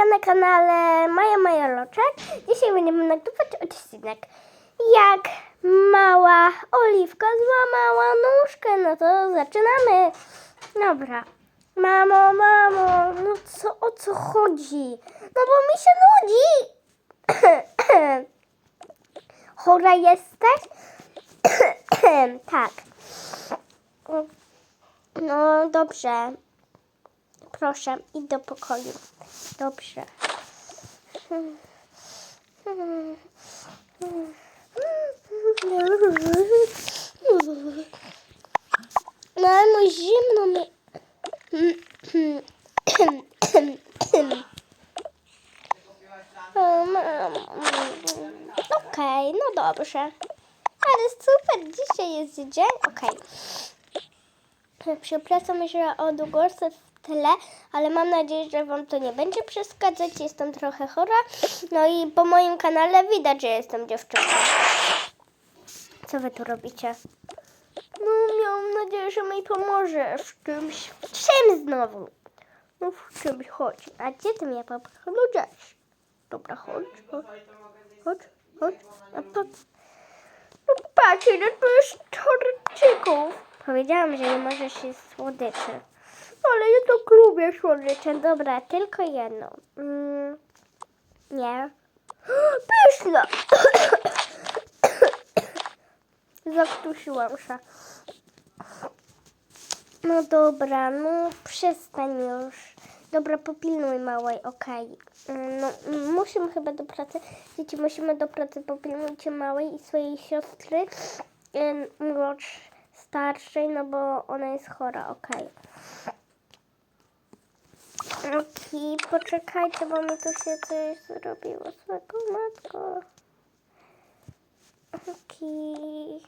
Na kanale Maja Majoloczek. Dzisiaj będziemy nagrywać odcinek. Jak mała Oliwka złamała nóżkę, no to zaczynamy. Dobra. Mamo, mamo, no co, o co chodzi? No bo mi się nudzi. Chora jesteś? tak. No dobrze. Proszę, idź do pokoju. Dobrze. Mamo, zimno mi. Okej, no dobrze. Ale super, dzisiaj jest dzień. Okej. Przepraszam, że o długosy w tle, ale mam nadzieję, że Wam to nie będzie przeszkadzać. Jestem trochę chora. No i po moim kanale widać, że jestem dziewczynką. Co Wy tu robicie? No, miałam nadzieję, że mi pomożesz w czymś. W czym znowu? No w czymś chodź. A gdzie Ty mnie popchnąłeś? Dobra, chodź, chodź, chodź, chodź. A po... No patrz, ile tu jest torcików. Powiedziałam, że nie możesz jeść słodyczy. Ale ja tak lubię słodycze. Dobra, tylko jedno. Mm, nie. Pyszna! Zaktusiłam się. No dobra, no przestań już. Dobra, popilnuj małej, okej. Mm, No, musimy chyba do pracy. Dzieci, musimy do pracy. Popilnujcie małej i swojej siostry. Ym, młodsz, starszej, no bo ona jest chora, okej. Okej, poczekajcie, bo mi tu się coś zrobiło złego, matko. Okej.